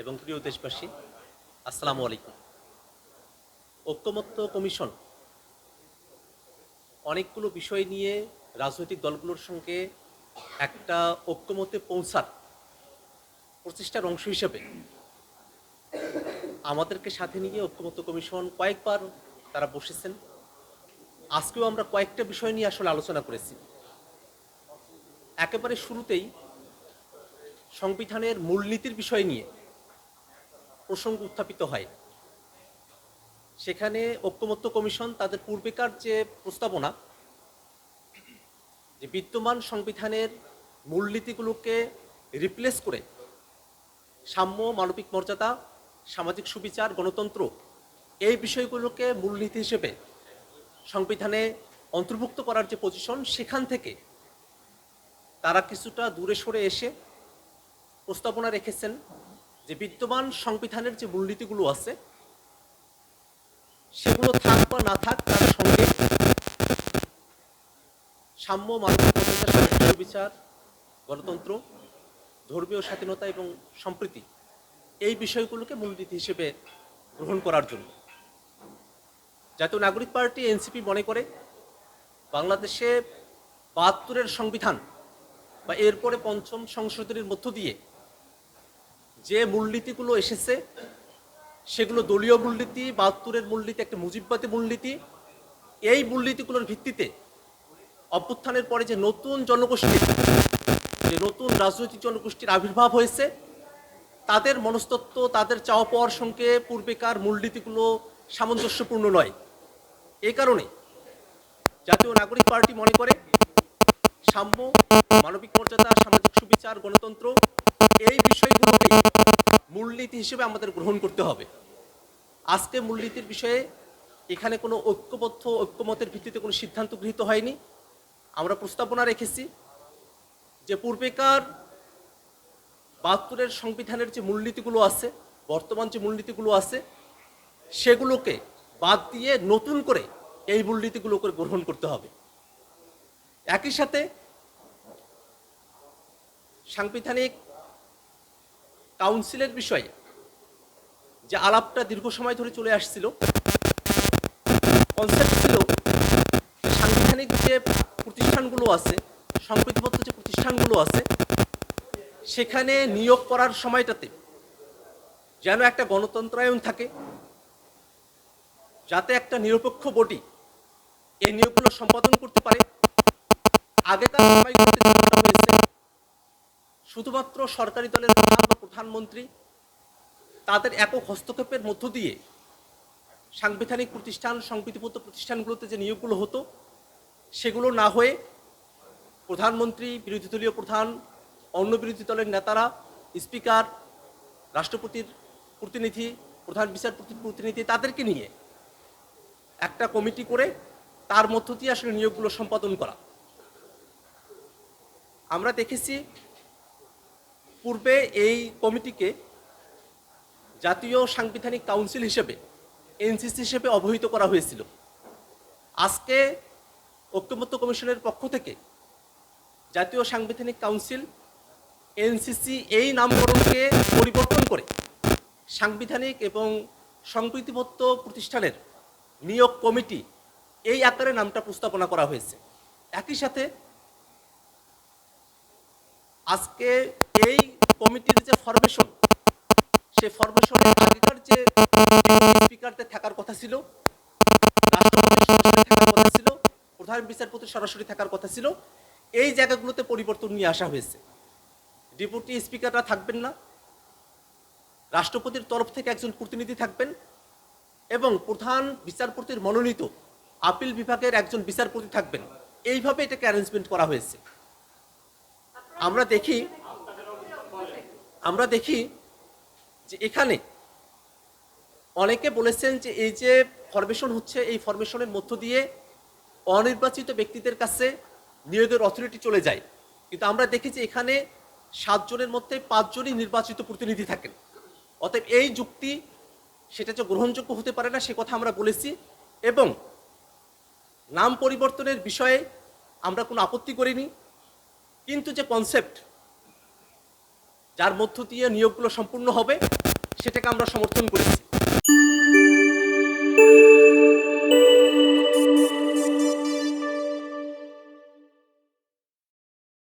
এবং প্রিয় দেশবাসী, আসসালামু আলাইকুম। ঐক্যমত্য কমিশন অনেকগুলো বিষয় নিয়ে রাজনৈতিক দলগুলোর সঙ্গে একটা ঐক্যমতে পৌঁছার প্রচেষ্টার অংশ হিসেবে আমাদেরকে সাথে নিয়ে ঐক্যমত্য কমিশন কয়েকবার তারা বসেছেন। আজকেও আমরা কয়েকটা বিষয় নিয়ে আসলে আলোচনা করেছি। একেবারে শুরুতেই সংবিধানের মূলনীতির বিষয় নিয়ে প্রসঙ্গ উত্থাপিত হয়। সেখানে ঐক্যমত্য কমিশন তাদের পূর্বেকার যে প্রস্তাবনা, যে বিদ্যমান সংবিধানের মূলনীতিগুলোকে রিপ্লেস করে সাম্য, মানবিক মর্যাদা, সামাজিক সুবিচার, গণতন্ত্র, এই বিষয়গুলোকে মূলনীতি হিসেবে সংবিধানে অন্তর্ভুক্ত করার যে পজিশন সেখান থেকে তারা কিছুটা দূরে সরে এসে প্রস্তাবনা রেখেছেন। যে বিদ্যমান সংবিধানের যে মূলনীতিগুলো আছে, সেগুলো থাক বা না থাক, তার সঙ্গে সাম্য মর্যাদা বিচার, গণতন্ত্র, ধর্মীয় স্বাধীনতা এবং সম্প্রীতি, এই বিষয়গুলোকে মূলনীতি হিসেবে গ্রহণ করার জন্য। জাতীয় নাগরিক পার্টি, এনসিপি মনে করে, বাংলাদেশে বাহাত্তরের সংবিধান বা এরপরে পঞ্চম সংশোধনীর মধ্য দিয়ে যে মূলনীতিগুলো এসেছে, সেগুলো দলীয় মূলনীতি, বাহাত্তরের মূলনীতি, একটা মুজিববাদী মূলনীতি, এই মূলনীতিগুলোর ভিত্তিতে অভ্যুত্থানের পরে যে নতুন জনগোষ্ঠী, যে নতুন রাজনৈতিক জনগোষ্ঠীর আবির্ভাব হয়েছে, তাদের মনস্তত্ব, তাদের চাওয়া পাওয়ার সঙ্গে পূর্বেকার মূলনীতিগুলো সামঞ্জস্যপূর্ণ নয়। এই কারণে জাতীয় নাগরিক পার্টি মনে করে সাম্য, মানবিক মর্যাদা হিসেবে আমাদের গ্রহণ করতে হবে। আজকে মূলনীতির বিষয়ে এখানে কোনো ঐক্যবদ্ধ, ঐক্যমতের ভিত্তিতে কোনো সিদ্ধান্ত গৃহীত হয়নি। আমরা প্রস্তাবনা রেখেছি যে পূর্বেকার বাহাত্তরের সংবিধানের যে মূলনীতিগুলো আছে, বর্তমান যে মূলনীতিগুলো আছে, সেগুলোকে বাদ দিয়ে নতুন করে এই মূলনীতিগুলোকে গ্রহণ করতে হবে। একই সাথে সাংবিধানিক কাউন্সিলের বিষয়ে যে আলাপটা দীর্ঘ সময় ধরে চলে আসছিল কনসেপ্ট ছিল সাংবিধানিক যে প্রতিষ্ঠানগুলো আছে, সংবিধিবদ্ধ যে প্রতিষ্ঠানগুলো আছে, সেখানে নিয়োগ করার সময়টাতে যেন একটা গণতন্ত্রায়ন থাকে, যাতে একটা নিরপেক্ষ বডি এই নিয়োগগুলো সম্পাদন করতে পারে। আগেকার হয়েছে শুধুমাত্র সরকারি দলের বা প্রধানমন্ত্রী তাদের একক হস্তক্ষেপের মধ্য দিয়ে সাংবিধানিক প্রতিষ্ঠান, সংবিধিবদ্ধ প্রতিষ্ঠানগুলোতে যে নিয়োগগুলো হতো, সেগুলো না হয়ে প্রধানমন্ত্রী, বিরোধী দলীয় প্রধান, অন্য বিরোধী দলের নেতারা, স্পিকার, রাষ্ট্রপতির প্রতিনিধি, প্রধান বিচারপতির প্রতিনিধি তাদেরকে নিয়ে একটা কমিটি করে তার মধ্য দিয়ে আসলে নিয়োগগুলো সম্পাদন করা। আমরা দেখেছি, পূর্বে এই কমিটিকে জাতীয় সাংবিধানিক কাউন্সিল হিসেবে, এনসিসি হিসেবে অবহিত করা হয়েছিল। আজকে ঐক্যমত্য কমিশনের পক্ষ থেকে জাতীয় সাংবিধানিক কাউন্সিল, এনসিসি এই নামকরণকে পরিবর্তন করে সাংবিধানিক এবং সংপ্রীতিবদ্ধ প্রতিষ্ঠানের নিয়োগ কমিটি এই আকারে নামটা প্রস্তাবনা করা হয়েছে। একই সাথে আজকে এই কমিটির যে ফরমেশন সে ফরমেশনের আগেকার যে স্পিকারদের থাকার কথা ছিল কথা ছিল, প্রধান বিচারপতি সরাসরি থাকার কথা ছিল, এই জায়গাগুলোতে পরিবর্তন নিয়ে আসা হয়েছে। ডেপুটি স্পিকাররা থাকবেন না, রাষ্ট্রপতির তরফ থেকে একজন প্রতিনিধি থাকবেন এবং প্রধান বিচারপতির মনোনীত আপিল বিভাগের একজন বিচারপতি থাকবেন। এইভাবে এটাকে অ্যারেঞ্জমেন্ট করা হয়েছে। আমরা দেখি আমরা দেখি যে এখানে অনেকে বলেছেন যে এই যে ফরমেশন হচ্ছে, এই ফরমেশনের মধ্য দিয়ে অনির্বাচিত ব্যক্তিদের কাছে নিয়োগের অথরিটি চলে যায়। কিন্তু আমরা দেখি যে এখানে সাতজনের মধ্যে পাঁচজনই নির্বাচিত প্রতিনিধি থাকেন। অতএব এই যুক্তি সেটা যে গ্রহণযোগ্য হতে পারে না, সে কথা আমরা বলেছি। এবং নাম পরিবর্তনের বিষয়ে আমরা কোনো আপত্তি করিনি। কিন্তু যে কনসেপ্ট যার মধ্য দিয়ে নিয়োগগুলো সম্পূর্ণ হবে সেটাকে আমরা সমর্থন করেছি।